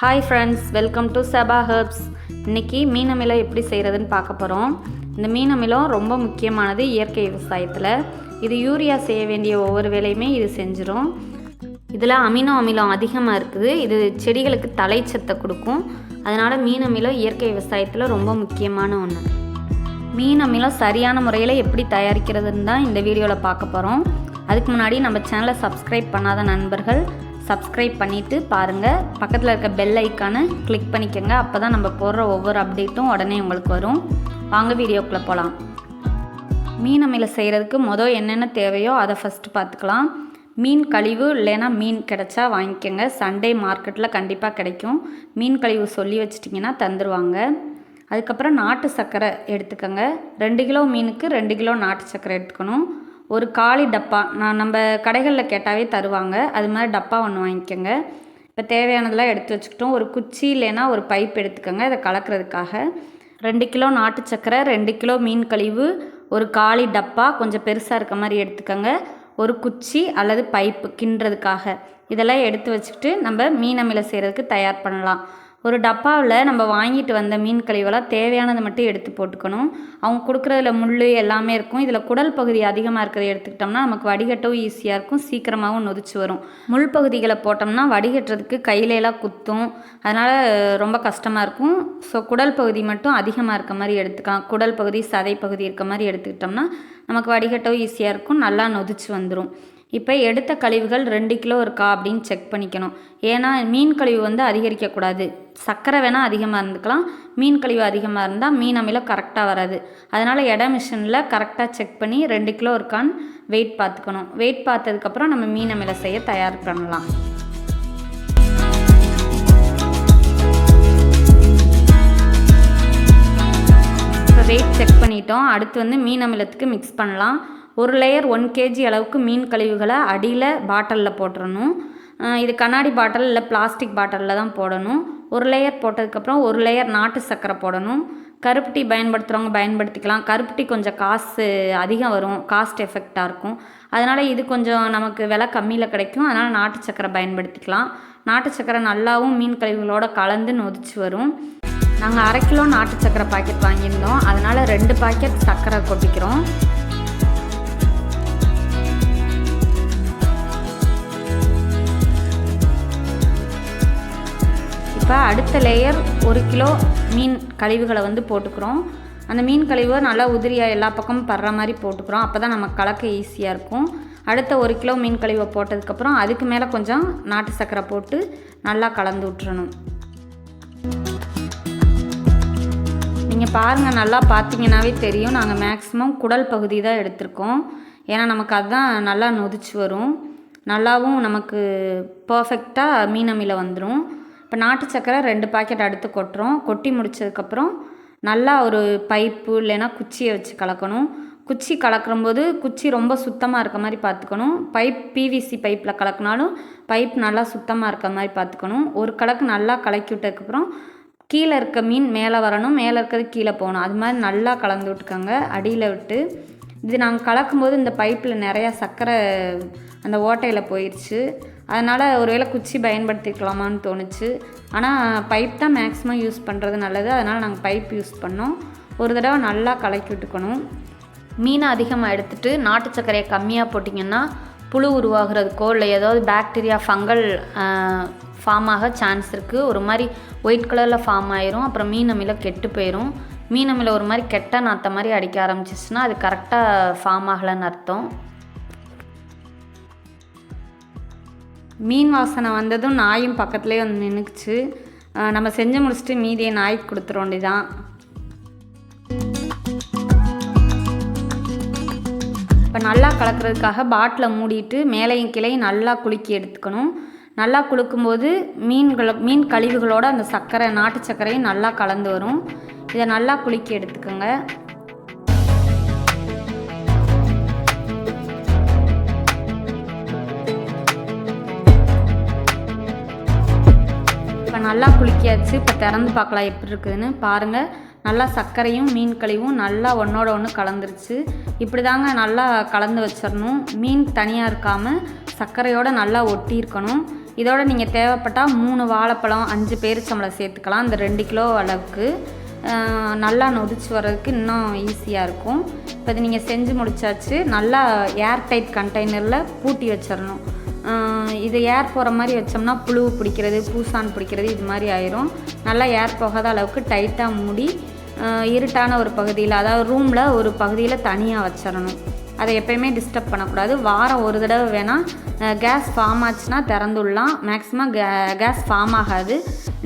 Hi friends welcome to Saba herbs இன்றைக்கி மீன் அமிலம் எப்படி செய்கிறதுன்னு பார்க்க போகிறோம் இந்த மீன் அமிலம் ரொம்ப முக்கியமானது இயற்கை விவசாயத்தில். இது யூரியா செய்ய வேண்டிய ஒவ்வொரு வேலையுமே இது செஞ்சிடும் இதில் அமினோ அமிலம் அதிகமாக இருக்குது. இது செடிகளுக்கு தலைச்சத்தை கொடுக்கும். அதனால் மீன் அமிலம் இயற்கை விவசாயத்தில் ரொம்ப முக்கியமான ஒன்று மீன் அமிலம் சரியான முறையில் எப்படி தயாரிக்கிறதுன்னு தான் இந்த வீடியோவில் பார்க்க போகிறோம் அதுக்கு முன்னாடி நம்ம சேனலை சப்ஸ்கிரைப் பண்ணாத நண்பர்கள் சப்ஸ்கிரைப் பண்ணிவிட்டு பாருங்கள் பக்கத்தில் இருக்க பெல் ஐக்கானை கிளிக் பண்ணிக்கோங்க. அப்போ தான் நம்ம போடுற ஒவ்வொரு அப்டேட்டும் உடனே உங்களுக்கு வரும். வாங்க வீடியோக்குள்ளே போகலாம் மீன் அமிலம் செய்கிறதுக்கு மொதல் என்னென்ன தேவையோ அதை ஃபஸ்ட்டு பார்த்துக்கலாம். மீன் கழிவு இல்லைன்னா மீன் கிடைச்சா வாங்கிக்கோங்க. சண்டே மார்க்கெட்டில் கண்டிப்பாக கிடைக்கும். மீன் கழிவு சொல்லி வச்சிட்டிங்கன்னா தந்துடுவாங்க அதுக்கப்புறம் நாட்டு சர்க்கரை எடுத்துக்கோங்க. ரெண்டு கிலோ மீனுக்கு ரெண்டு கிலோ நாட்டு சர்க்கரை எடுத்துக்கணும். ஒரு காலி டப்பா. நான் நம்ம கடைகளில் கேட்டாவே தருவாங்க. அது மாதிரி டப்பா ஒன்று வாங்கிக்கோங்க. இப்போ தேவையானதெல்லாம் எடுத்து வச்சுக்கிட்டோம். ஒரு குச்சி இல்லைன்னா ஒரு பைப் எடுத்துக்கோங்க இதை கலக்கிறதுக்காக. ரெண்டு கிலோ நாட்டு சக்கரை ரெண்டு கிலோ மீன் கழிவு ஒரு காலி டப்பா கொஞ்சம் பெருசாக இருக்க மாதிரி எடுத்துக்கோங்க. ஒரு குச்சி அல்லது பைப்பு கிண்டுறதுக்காக. இதெல்லாம் எடுத்து வச்சுக்கிட்டு நம்ம மீன் அமில செய்கிறதுக்கு தயார் பண்ணலாம். ஒரு டப்பாவில் நம்ம வாங்கிட்டு வந்த மீன் கழிவெல்லாம் தேவையானதை மட்டும் எடுத்து போட்டுக்கணும். அவங்க கொடுக்குறதுல முள் எல்லாமே இருக்கும். இதில் குடல் பகுதி அதிகமாக இருக்கிறத எடுத்துக்கிட்டோம்னா நமக்கு வடிகட்டவும் ஈஸியாக இருக்கும். சீக்கிரமாகவும் நொதிச்சு வரும். முள் பகுதிகளை போட்டோம்னா வடிகட்டுறதுக்கு கையிலலாம் குத்தும். அதனால் ரொம்ப கஷ்டமாக இருக்கும். ஸோ குடல் பகுதி மட்டும் அதிகமாக இருக்க மாதிரி எடுத்துக்கலாம். குடல் பகுதி சதை பகுதி இருக்க மாதிரி எடுத்துக்கிட்டோம்னா நமக்கு வடிகட்டவும் ஈஸியாக இருக்கும். நல்லா நொதிச்சு வந்துடும் இப்போ எடுத்த கழிவுகள் ரெண்டு கிலோ இருக்கா அப்படின்னு செக் பண்ணிக்கணும். ஏன்னா மீன் கழிவு வந்து அதிகரிக்கக்கூடாது சர்க்கரை வேணால் அதிகமாக இருந்துக்கலாம். மீன் கழிவு அதிகமாக இருந்தால் மீன் அமிலம் கரெக்டாக வராது. அதனால் எடை மிஷினில் கரெக்டாக செக் பண்ணி ரெண்டு கிலோ இருக்கான்னு வெயிட் பார்த்துக்கணும். வெயிட் பார்த்ததுக்கப்புறம் நம்ம மீன் அமிலம் செய்ய தயார் பண்ணலாம். இப்போ வெயிட் செக் பண்ணிட்டோம். அடுத்து வந்து மீன் அமிலத்துக்கு மிக்ஸ் பண்ணலாம். ஒரு லேயர் ஒன் கேஜி அளவுக்கு மீன் கழிவுகளை அடியில் பாட்டிலில் போட்டுறணும். இது கண்ணாடி பாட்டில் இல்லை பிளாஸ்டிக் பாட்டிலில் தான் போடணும். ஒரு லேயர் போட்டதுக்கப்புறம் ஒரு லேயர் நாட்டு சர்க்கரை போடணும். கருப்பட்டி பயன்படுத்துகிறவங்க பயன்படுத்திக்கலாம். கருப்பட்டி கொஞ்சம் காசு அதிகம் வரும். காஸ்ட் எஃபெக்டாக இருக்கும். அதனால் இது கொஞ்சம் நமக்கு விலை கம்மியில் கிடைக்கும். அதனால் நாட்டு சர்க்கரை பயன்படுத்திக்கலாம். நாட்டு சர்க்கரை நல்லாவும் மீன் கழிவுகளோட கலந்து நொதிச்சு வரும். நாங்கள் அரை கிலோ நாட்டு சர்க்கரை பாக்கெட் வாங்கியிருந்தோம். அதனால் ரெண்டு பாக்கெட் சர்க்கரை கொட்டிக்கிறோம். இப்போ அடுத்த லேயர் ஒரு கிலோ மீன் கழிவுகளை வந்து போட்டுக்கிறோம். அந்த மீன் கழிவை நல்லா உதிரியாக எல்லா பக்கமும் படுற மாதிரி போட்டுக்கிறோம். அப்போ தான் நமக்கு கலக்க ஈஸியாக இருக்கும். அடுத்த ஒரு கிலோ மீன் கழிவை போட்டதுக்கப்புறம் அதுக்கு மேலே கொஞ்சம் நாட்டு சர்க்கரை போட்டு நல்லா கலந்து விட்டுறணும். நீங்கள் பாருங்கள் நல்லா பார்த்தீங்கன்னாவே தெரியும். நாங்கள் மேக்ஸிமம் குடல் பகுதி தான் எடுத்திருக்கோம். ஏன்னா நமக்கு அதுதான் நல்லா நொதிச்சு வரும். நல்லாவும் நமக்கு பர்ஃபெக்டாக மீன் அமில வந்துடும் இப்போ நாட்டு சக்கரை ரெண்டு பாக்கெட் அடுத்து கொட்டுறோம். கொட்டி முடிச்சதுக்கப்புறம் நல்லா ஒரு பைப்பு இல்லைன்னா குச்சியை வச்சு கலக்கணும். குச்சி கலக்கும்போது குச்சி ரொம்ப சுத்தமாக இருக்க மாதிரி பார்த்துக்கணும் பைப் பிவிசி பைப்பில் கலக்கினாலும் பைப் நல்லா சுத்தமாக இருக்க மாதிரி பார்த்துக்கணும் ஒரு கலக்கு நல்லா கலக்கி விட்டதுக்கப்புறம் கீழே இருக்க மீன் மேலே வரணும். மேலே இருக்கிறது கீழே போகணும். அது மாதிரி நல்லா கலந்து விட்டுக்கோங்க. அடியில் விட்டு. இது நாங்கள் கலக்கும்போது இந்த பைப்பில் நிறையா சர்க்கரை அந்த ஓட்டையில் போயிடுச்சு அதனால் ஒருவேளை குச்சி பயன்படுத்திக்கலாமான்னு தோணுச்சு. ஆனால் பைப் தான் மேக்ஸிமம் யூஸ் பண்ணுறது நல்லது. அதனால் நாங்கள் பைப் யூஸ் பண்ணோம். ஒரு தடவை நல்லா கலக்கி விட்டுக்கணும். மீனை அதிகமாக எடுத்துகிட்டு நாட்டு சர்க்கரையை கம்மியாக போட்டிங்கன்னா புழு உருவாகிறதுக்கோ இல்லை ஏதாவது பாக்டீரியா ஃபங்கல் ஃபார்ம் ஆக சான்ஸ் இருக்குது ஒரு மாதிரி ஒயிட் கலரில் ஃபார்ம் ஆயிரும். அப்புறம் மீன் அமில கெட்டு போயிடும் மீன் அமில ஒரு மாதிரி கெட்ட நாத்த மாதிரி அடிக்க ஆரம்பிச்சிச்சுன்னா அது கரெக்டாக ஃபார்ம் ஆகலைன்னு அர்த்தம். மீன் வாசனை வந்ததும் நாயும் பக்கத்துலேயே வந்து நின்றுக்குச்சு நம்ம செஞ்சு முடிச்சுட்டு மீதியை நாய்க்கு கொடுத்துட வேண்டியதான் இப்போ நல்லா கலக்கிறதுக்காக பாட்டில் மூடிட்டு மேலையும் கிளையும் நல்லா குலுக்கி எடுத்துக்கணும். நல்லா குலுக்கும்போது மீன்களை மீன் கழிவுகளோட அந்த சர்க்கரை நாட்டு சர்க்கரையும் நல்லா கலந்து வரும். இதை நல்லா குலுக்கி எடுத்துக்கோங்க. நல்லா குளிக்கியாச்சு. இப்போ திறந்து பார்க்கலாம் எப்படி இருக்குதுன்னு. பாருங்கள் நல்லா சர்க்கரையும் மீன் கழிவும் நல்லா ஒன்றோட ஒன்று கலந்துருச்சு. இப்படி தாங்க நல்லா கலந்து வச்சிடணும் மீன் தனியாக இருக்காமல் சர்க்கரையோடு நல்லா ஒட்டி இருக்கணும். இதோட நீங்கள் தேவைப்பட்டால் மூணு வாழைப்பழம் அஞ்சு பேரிச்சம்பழம் சேர்த்துக்கலாம். இந்த ரெண்டு கிலோ அளவுக்கு. நல்லா நொதிச்சு வர்றதுக்கு இன்னும் ஈஸியாக இருக்கும். இப்போ இது நீங்கள் செஞ்சு முடிச்சாச்சு. நல்லா ஏர் டைட் கண்டெய்னரில் பூட்டி வச்சிடணும் இது ஏர் போகிற மாதிரி வச்சோம்னா புழு பிடிக்கிறது பூசான் பிடிக்கிறது இது மாதிரி ஆயிரும். நல்லா ஏர் போகாத அளவுக்கு டைட்டாக மூடி இருட்டான ஒரு பகுதியில் அதாவது ரூமில் ஒரு பகுதியில் தனியாக வச்சிடணும். அதை எப்பயுமே டிஸ்டர்ப் பண்ணக்கூடாது. வாரம் ஒரு தடவை வேணால் கேஸ் ஃபார்ம் ஆச்சுன்னா திறந்துடலாம். மேக்ஸிமம் கே கேஸ் ஃபார்ம் ஆகாது.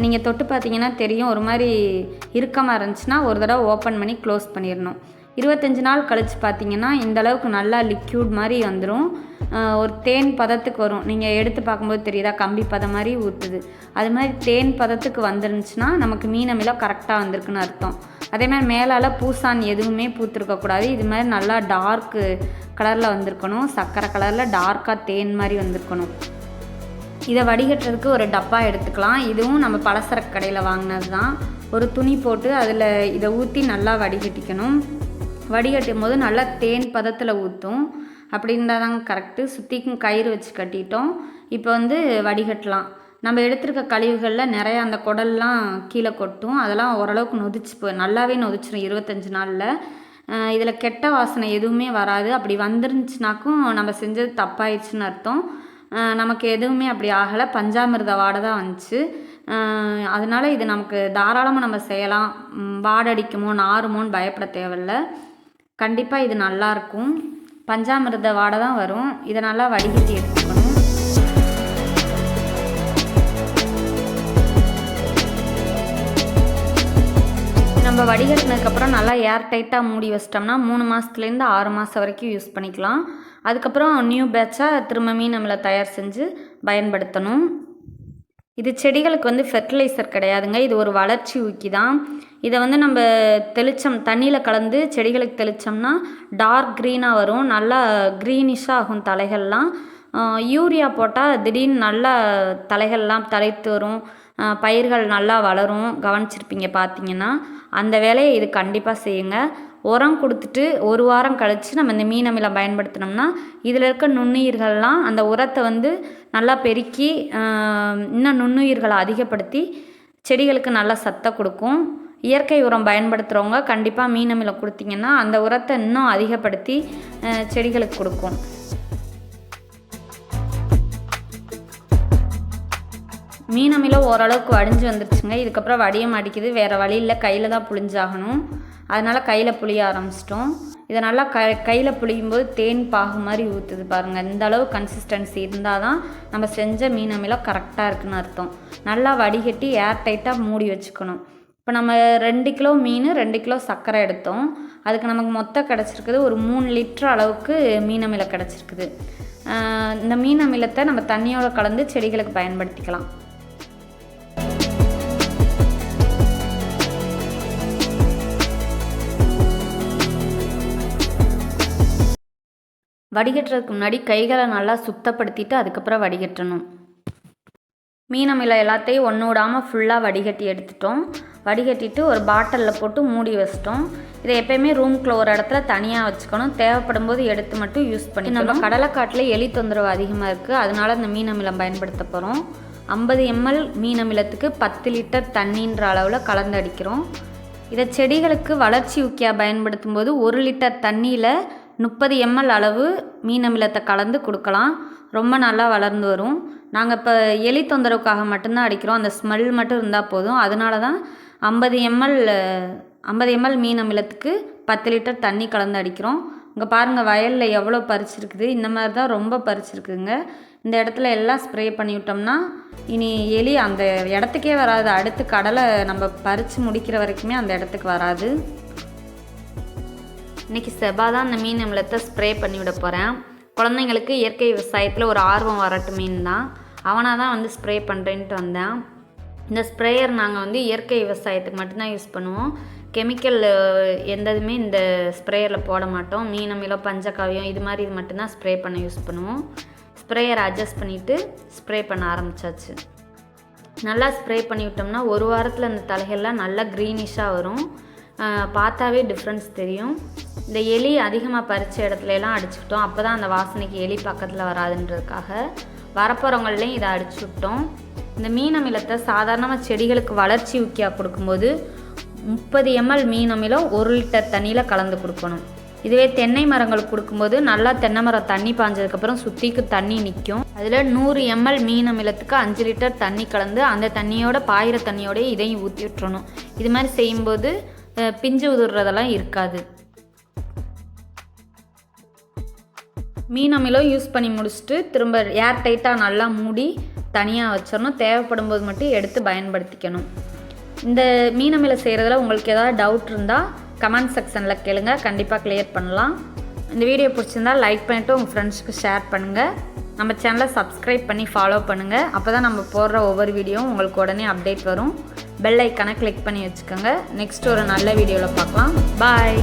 நீங்கள் தொட்டு பார்த்தீங்கன்னா தெரியும் ஒரு மாதிரி இறுக்கமாக இருந்துச்சுன்னா ஒரு தடவை ஓப்பன் பண்ணி க்ளோஸ் பண்ணிடணும். இருபத்தஞ்சி நாள் கழித்து பார்த்தீங்கன்னா இந்த அளவுக்கு நல்லா லிக்யூட் மாதிரி வந்துடும் ஒரு தேன் பதத்துக்கு வரும். நீங்கள் எடுத்து பார்க்கும்போது தெரியுதா? கம்பி பதம் மாதிரி ஊற்றுது அது மாதிரி தேன் பதத்துக்கு வந்துருந்துச்சுன்னா நமக்கு மீன் அமிலம் கரெக்டாக வந்திருக்குன்னு அர்த்தம். அதே மாதிரி மேலால் பூசான் எதுவுமே பூத்துருக்கக்கூடாது இது மாதிரி நல்லா டார்க்கு கலரில் வந்திருக்கணும். சர்க்கரை கலரில் டார்க்காக தேன் மாதிரி வந்திருக்கணும். இதை வடிகட்டுறதுக்கு ஒரு டப்பா எடுத்துக்கலாம். இதுவும் நம்ம பலசரக்கு கடையில் வாங்கினது தான் ஒரு துணி போட்டு அதில் இதை ஊற்றி நல்லா வடிகட்டிக்கணும். வடிகட்டும் போது நல்லா தேன் பதத்தில் ஊற்றும் அப்படி இருந்தால் தாங்க கரெக்டு சுற்றிக்கும் கயிறு வச்சு கட்டிட்டோம். இப்போ வந்து வடிகட்டலாம். நம்ம எடுத்திருக்க கழிவுகளில் நிறையா அந்த குடல்லாம் கீழே கொட்டும். அதெல்லாம் ஓரளவுக்கு நொதிச்சு போ நல்லாவே நொதிச்சிரும் இருபத்தஞ்சி நாளில். இதில் கெட்ட வாசனை எதுவுமே வராது. அப்படி வந்துருந்துச்சுனாக்கும் நம்ம செஞ்சது தப்பாயிடுச்சுன்னு அர்த்தம். நமக்கு எதுவுமே அப்படி ஆகலை. பஞ்சாமிர்த வாடை தான் வந்துச்சு. அதனால் அதனால இது நமக்கு தாராளமாக நம்ம செய்யலாம். வாடடிக்குமோ நாறுமோன்னு பயப்பட தேவையில்ல. கண்டிப்பாக இது நல்லாயிருக்கும் பஞ்சாமிர்த வாடை தான் வரும். இதை நல்லா வடிகட்டி எடுத்துக்கணும். நம்ம வடிகட்டினதுக்கப்புறம் நல்லா ஏர் டைட்டாக மூடி வச்சிட்டோம்னா மூணு மாதத்துலேருந்து ஆறு மாதம் வரைக்கும் யூஸ் பண்ணிக்கலாம். அதுக்கப்புறம் நியூ பேட்சாக திரும்ப மீன் நம்மளை தயார் செஞ்சு பயன்படுத்தணும். இது செடிகளுக்கு வந்து ஃபெர்டிலைசர் கிடையாதுங்க. இது ஒரு வளர்ச்சி ஊக்கி தான் இதை வந்து நம்ம தெளிச்சம் தண்ணியில் கலந்து செடிகளுக்கு தெளித்தோம்னா டார்க் க்ரீனாக வரும். நல்லா க்ரீனிஷாக ஆகும் தலைகள்லாம். யூரியா போட்டால் திடீர்னு நல்லா தலைகள்லாம் தழைத்து வரும். பயிர்கள் நல்லா வளரும். கவனிச்சிருப்பீங்க பார்த்தீங்கன்னா அந்த வேலையை இது கண்டிப்பாக செய்யுங்க. உரம் கொடுத்துட்டு ஒரு வாரம் கழித்து நம்ம இந்த மீன் அமிலம் பயன்படுத்தினோம்னா இதில் இருக்க நுண்ணுயிர்கள்லாம் அந்த உரத்தை வந்து நல்லா பெருக்கி இன்னும் நுண்ணுயிர்களை அதிகப்படுத்தி செடிகளுக்கு நல்லா சத்தை கொடுக்கும். இயற்கை உரம் பயன்படுத்துகிறவங்க கண்டிப்பாக மீன் அமிலம் கொடுத்தீங்கன்னா அந்த உரத்தை இன்னும் அதிகப்படுத்தி செடிகளுக்கு கொடுக்கும். மீன் அமிலம் ஓரளவுக்கு வடிஞ்சு வந்துருச்சுங்க. இதுக்கப்புறம் வடியம் அடிக்குது வேறு வழியில் கையில் தான் புளிஞ்சாகணும் அதனால் கையில் புளிய ஆரம்பிச்சிட்டோம். இதை நல்லா க கையில் புளியும் போது தேன் பாகு மாதிரி ஊற்றுது பாருங்கள் இந்த அளவு கன்சிஸ்டன்சி இருந்தால் தான் நம்ம செஞ்ச மீன் அமிலம் கரெக்டாக இருக்குன்னு அர்த்தம். நல்லா வடிகட்டி ஏர் டைட்டாக மூடி வச்சுக்கணும். இப்போ நம்ம ரெண்டு கிலோ மீன் ரெண்டு கிலோ சர்க்கரை எடுத்தோம். அதுக்கு நமக்கு மொத்தம் கிடச்சிருக்குது ஒரு மூணு லிட்டர் அளவுக்கு மீன் அமிலம் கிடச்சிருக்குது. இந்த மீன் அமிலத்தை நம்ம தண்ணியோடு கலந்து செடிகளுக்கு பயன்படுத்திக்கலாம். வடிகட்டுறதுக்கு முன்னாடி கைகளை நல்லா சுத்தப்படுத்திட்டு அதுக்கப்புறம் வடிகட்டணும். மீனமில எல்லாத்தையும் ஒன்று விடாமல் ஃபுல்லாக வடிகட்டி எடுத்துட்டோம். வடிகட்டிட்டு ஒரு பாட்டிலில் போட்டு மூடி வச்சிட்டோம். இதை எப்பயுமே ரூம்குள்ளே ஒரு இடத்துல தனியாக வச்சுக்கணும். தேவைப்படும் போது எடுத்து மட்டும் யூஸ் பண்ணி நம்ம கடலைக்காட்டில் எலி தொந்தரவு அதிகமாக இருக்குது அதனால இந்த மீன் அமிலம் பயன்படுத்த போகிறோம் ஐம்பது எம்எல் மீன் அமிலத்துக்கு பத்து லிட்டர் தண்ணின்ற அளவில் கலந்து அடிக்கிறோம். இதை செடிகளுக்கு வளர்ச்சி ஊக்கியாக பயன்படுத்தும் போது ஒரு லிட்டர் தண்ணியில் முப்பது எம்எல் அளவு மீன் அமிலத்தை கலந்து கொடுக்கலாம். ரொம்ப நல்லா வளர்ந்து வரும். நாங்கள் இப்போ எலி தொந்தரவுக்காக மட்டும்தான் அடிக்கிறோம். அந்த ஸ்மெல் மட்டும் இருந்தால் போதும். அதனால தான் ஐம்பது எம்எல் ஐம்பது எம்எல் மீன் அமிலத்துக்கு பத்து லிட்டர் தண்ணி கலந்து அடிக்கிறோம். இங்கே பாருங்கள் வயலில் எவ்வளோ பறிச்சிருக்குது. இந்த மாதிரி தான் ரொம்ப பறிச்சிருக்குதுங்க. இந்த இடத்துல எல்லாம் ஸ்ப்ரே பண்ணி விட்டோம்னா இனி எலி அந்த இடத்துக்கே வராது. அடுத்து கடலை நம்ம பறித்து முடிக்கிற வரைக்குமே அந்த இடத்துக்கு வராது. இன்றைக்கி செவ்வாய் தான் அந்த மீன் அமிலத்தை ஸ்ப்ரே பண்ணிவிட போகிறேன் குழந்தைங்களுக்கு இயற்கை விவசாயத்தில் ஒரு ஆர்வம் வரட்டு மீன் தான் அவனாக தான் வந்து ஸ்ப்ரே பண்ணுறேன்ட்டு வந்தேன். இந்த ஸ்ப்ரேயர் நாங்கள் வந்து இயற்கை விவசாயத்துக்கு மட்டும்தான் யூஸ் பண்ணுவோம். கெமிக்கல் எந்ததுமே இந்த ஸ்ப்ரேயரில் போட மாட்டோம். மீன் அமிலம் பஞ்சகாவியம் இது மாதிரி இது மட்டும்தான் ஸ்ப்ரே பண்ண யூஸ் பண்ணுவோம். ஸ்ப்ரேயர் அட்ஜஸ்ட் பண்ணிவிட்டு ஸ்ப்ரே பண்ண ஆரம்பிச்சாச்சு. நல்லா ஸ்ப்ரே பண்ணி விட்டோம்னா ஒரு வாரத்தில் அந்த தலைகள்லாம் நல்லா க்ரீனிஷாக வரும். பார்த்தாவே டிஃப்ரென்ஸ் தெரியும். இந்த எலி அதிகமாக பறித்த இடத்துலலாம் அடிச்சுக்கிட்டோம். அப்போ தான் அந்த வாசனைக்கு எலி பக்கத்தில் வராதுன்றதுக்காக வரப்போகிறவங்களையும் இதை அடிச்சு விட்டோம். இந்த மீன் அமிலத்தை சாதாரணமாக செடிகளுக்கு வளர்ச்சி ஊக்கியாக கொடுக்கும்போது முப்பது எம்எல் மீன் அமிலம் ஒரு லிட்டர் தண்ணியில் கலந்து கொடுக்கணும். இதுவே தென்னை மரங்களுக்கு கொடுக்கும்போது நல்லா தென்னை மரம் தண்ணி பாஞ்சதுக்கப்புறம் சுற்றிக்கு தண்ணி நிற்கும் அதில் நூறு எம்எல் மீன் அமிலத்துக்கு அஞ்சு லிட்டர் தண்ணி கலந்து அந்த தண்ணியோட பாயிற தண்ணியோடய இதையும் ஊற்றி விட்டுறணும். இது மாதிரி செய்யும்போது பிஞ்சு உதுர்றதெல்லாம் இருக்காது. மீன் அமிலம் யூஸ் பண்ணி முடிச்சுட்டு திரும்ப ஏர் டைட்டாக நல்லா மூடி தனியாக வச்சிடணும். தேவைப்படும் போது மட்டும் எடுத்து பயன்படுத்திக்கணும். இந்த மீன் அமிலம் செய்கிறதுல உங்களுக்கு ஏதாவது டவுட் இருந்தால் கமெண்ட் செக்ஷனில் கேளுங்க. கண்டிப்பாக கிளியர் பண்ணலாம். இந்த வீடியோ பிடிச்சிருந்தா லைக் பண்ணிவிட்டு உங்கள் ஃப்ரெண்ட்ஸுக்கு ஷேர் பண்ணுங்கள் நம்ம சேனலை சப்ஸ்கிரைப் பண்ணி ஃபாலோ பண்ணுங்கள் அப்போ தான் நம்ம போடுற ஒவ்வொரு வீடியோவும் உங்களுக்கு உடனே அப்டேட் வரும். பெல் ஐக்கானை கிளிக் பண்ணி வச்சுக்கோங்க. நெக்ஸ்ட் ஒரு நல்ல வீடியோவில் பார்க்கலாம். பாய்